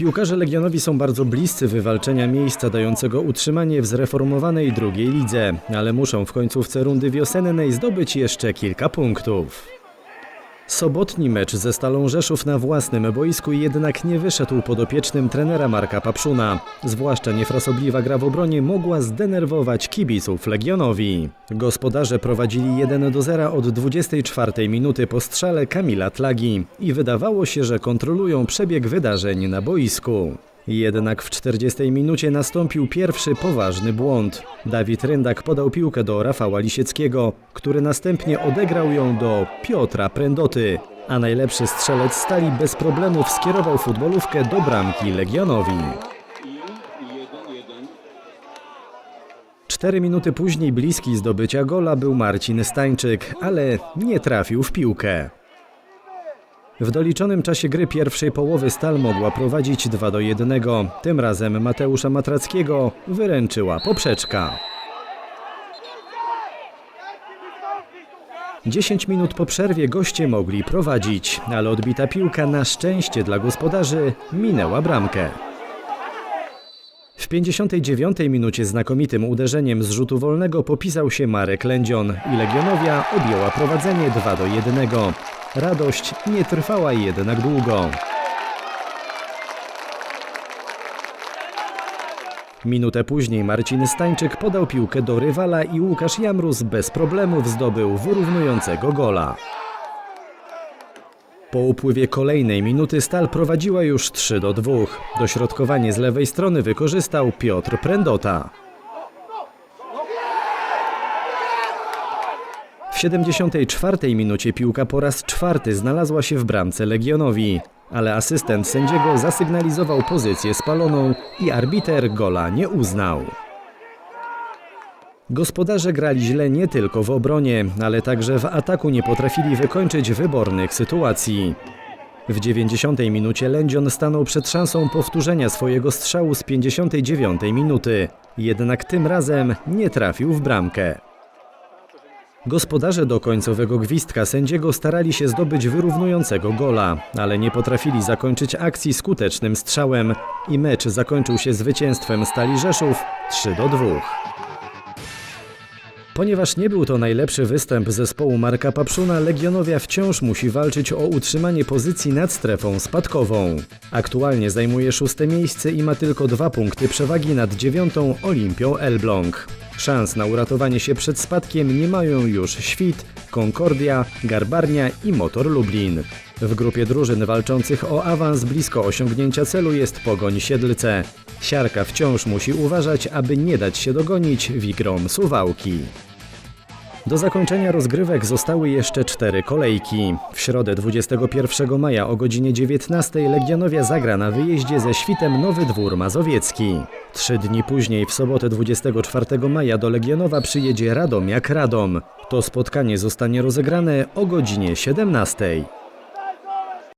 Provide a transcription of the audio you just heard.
Piłkarze Legionowi są bardzo bliscy wywalczenia miejsca dającego utrzymanie w zreformowanej drugiej lidze, ale muszą w końcówce rundy wiosennej zdobyć jeszcze kilka punktów. Sobotni mecz ze Stalą Rzeszów na własnym boisku jednak nie wyszedł podopiecznym trenera Marka Papszuna. Zwłaszcza niefrasobliwa gra w obronie mogła zdenerwować kibiców Legionowi. Gospodarze prowadzili 1 do 0 od 24 minuty po strzale Kamila Tlagi i wydawało się, że kontrolują przebieg wydarzeń na boisku. Jednak w 40 minucie nastąpił pierwszy poważny błąd. Dawid Ryndak podał piłkę do Rafała Lisieckiego, który następnie odegrał ją do Piotra Prędoty, a najlepszy strzelec stali bez problemów skierował futbolówkę do bramki Legionowi. Cztery minuty później bliski zdobycia gola był Marcin Stańczyk, ale nie trafił w piłkę. W doliczonym czasie gry pierwszej połowy Stal mogła prowadzić 2 do 1. Tym razem Mateusza Matrackiego wyręczyła poprzeczka. 10 minut po przerwie goście mogli prowadzić, ale odbita piłka na szczęście dla gospodarzy minęła bramkę. W 59 minucie znakomitym uderzeniem z rzutu wolnego popisał się Marek Lędzion i Legionowia objęła prowadzenie 2 do 1. Radość nie trwała jednak długo. Minutę później Marcin Stańczyk podał piłkę do rywala i Łukasz Jamrus bez problemów zdobył wyrównującego gola. Po upływie kolejnej minuty Stal prowadziła już 3 do 2. Dośrodkowanie z lewej strony wykorzystał Piotr Prędota. 74 minucie piłka po raz czwarty znalazła się w bramce Legionowi, ale asystent sędziego zasygnalizował pozycję spaloną i arbiter gola nie uznał. Gospodarze grali źle nie tylko w obronie, ale także w ataku nie potrafili wykończyć wybornych sytuacji. W 90 minucie Lędzion stanął przed szansą powtórzenia swojego strzału z 59 minuty, jednak tym razem nie trafił w bramkę. Gospodarze do końcowego gwizdka sędziego starali się zdobyć wyrównującego gola, ale nie potrafili zakończyć akcji skutecznym strzałem i mecz zakończył się zwycięstwem Stali Rzeszów 3 do 2. Ponieważ nie był to najlepszy występ zespołu Marka Papszuna, Legionowia wciąż musi walczyć o utrzymanie pozycji nad strefą spadkową. Aktualnie zajmuje szóste miejsce i ma tylko dwa punkty przewagi nad dziewiątą Olimpią Elbląg. Szans na uratowanie się przed spadkiem nie mają już Świt, Concordia, Garbarnia i Motor Lublin. W grupie drużyn walczących o awans blisko osiągnięcia celu jest Pogoń Siedlce. Siarka wciąż musi uważać, aby nie dać się dogonić Wigrom Suwałki. Do zakończenia rozgrywek zostały jeszcze cztery kolejki. W środę 21 maja o godzinie 19 Legionowia zagra na wyjeździe ze świtem Nowy Dwór Mazowiecki. Trzy dni później, w sobotę 24 maja do Legionowa przyjedzie Radomiak Radom. To spotkanie zostanie rozegrane o godzinie 17.